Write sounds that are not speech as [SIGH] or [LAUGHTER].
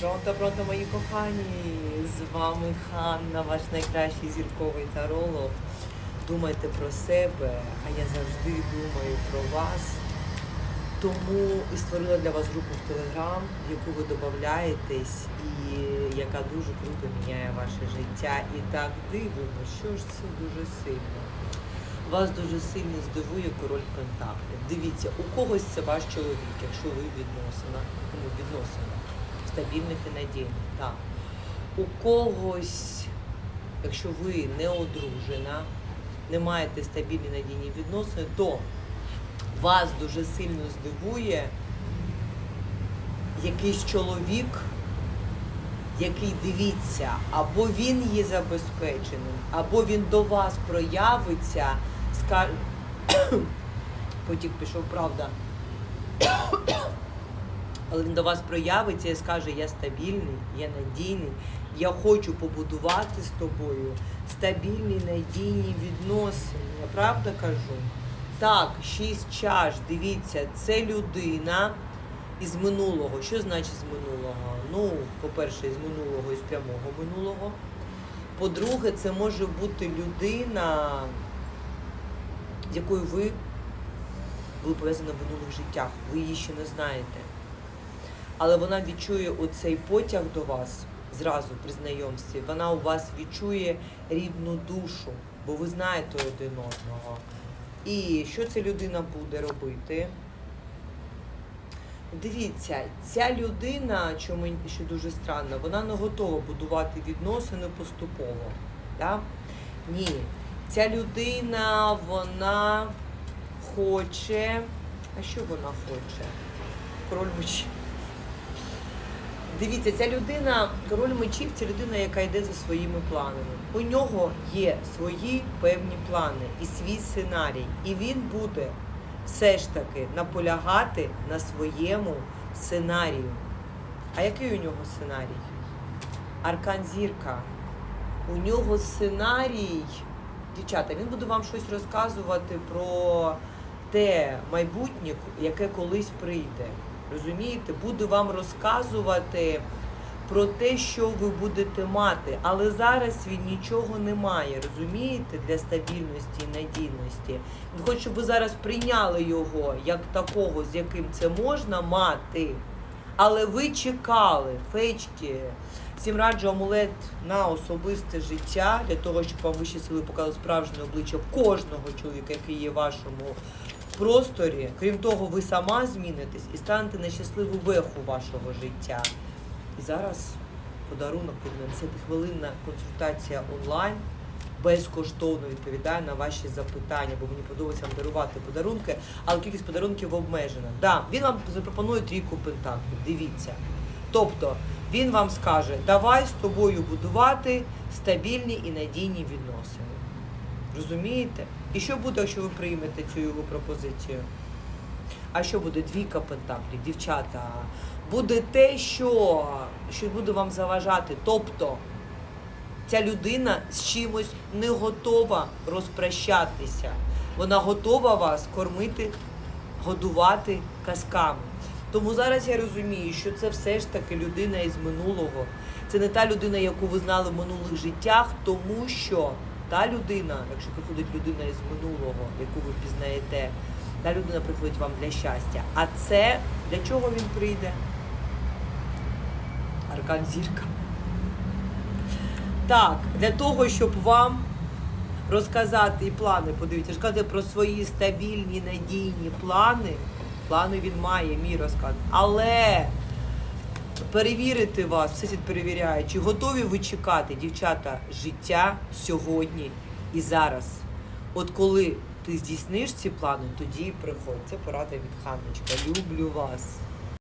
Пронто, пронто, мої кохані! З вами Ханна, ваш найкращий зірковий таролог. Думайте про себе, а я завжди думаю про вас. Тому і створила для вас групу в Телеграм, в яку ви додаєтесь, і яка дуже круто міняє ваше життя. І так дивимо, що ж це дуже сильно. Вас дуже сильно здивує король контактів. Дивіться, у когось це ваш чоловік, якщо ви відносина, ну, відносина, стабільних і надійних. Так. У когось, якщо ви не одружена, не маєте стабільні надійні відносини, то вас дуже сильно здивує якийсь чоловік, який дивіться, або він є забезпеченим, або він до вас проявиться, скаже, [COUGHS] потік пішов, правда. Але він до вас проявиться і скаже, я стабільний, я надійний, я хочу побудувати з тобою стабільні, надійні відносини. Я правда кажу? Так, шість чаш, дивіться, це людина із минулого. Що значить з минулого? Ну, по-перше, з минулого, із прямого минулого. По-друге, це може бути людина, з якою ви були пов'язані в минулих життях. Ви її ще не знаєте. Але вона відчує оцей потяг до вас зразу при знайомстві. Вона у вас відчує рідну душу, бо ви знаєте один одного. І що ця людина буде робити? Дивіться, ця людина, що мені що дуже странно, вона не готова будувати відносини поступово. Да? Ні. Ця людина, вона хоче. А що вона хоче? Король мечів. Дивіться, ця людина, король мечів, це людина, яка йде за своїми планами. У нього є свої певні плани і свій сценарій. І він буде все ж таки наполягати на своєму сценарію. А який у нього сценарій? Аркан зірка. У нього сценарій. Дівчата, він буде вам щось розказувати про те майбутнє, яке колись прийде. Розумієте, буде вам розказувати про те, що ви будете мати, але зараз він нічого не має, розумієте, для стабільності і надійності. Він хоче, щоб ви зараз прийняли його як такого, з яким це можна мати. Але ви чекали, фечки, всім раджу амулет на особисте життя для того, щоб вам вищі сили показали справжнє обличчя кожного чоловіка, який є в вашому просторі. Крім того, ви сама змінитесь і станете на щасливу веху вашого життя. І зараз подарунок від мене – хвилинна консультація онлайн. Безкоштовно відповідає на ваші запитання, бо мені подобається вам дарувати подарунки, але кількість подарунків обмежена. Да, він вам запропонує трійку пентаклів. Дивіться. Тобто він вам скаже, давай з тобою будувати стабільні і надійні відносини. Розумієте? І що буде, якщо ви приймете цю його пропозицію? А що буде двійка пентаклів, дівчата? Буде те, що, що буде вам заважати. Тобто ця людина з чимось не готова розпрощатися. Вона готова вас кормити, годувати казками. Тому зараз я розумію, що це все ж таки людина із минулого. Це не та людина, яку ви знали в минулих життях, тому що та людина, якщо приходить людина із минулого, яку ви пізнаєте, та людина приходить вам для щастя. А це для чого він прийде? Аркан зірка. Так, для того, щоб вам розказати і плани, подивіться, розказати про свої стабільні, надійні плани. Плани він має, мій розказ. Але перевірити вас, все перевіряє, чи готові ви чекати, дівчата, життя сьогодні і зараз. От коли ти здійсниш ці плани, тоді приходь. Це порада від Ханночка. Люблю вас.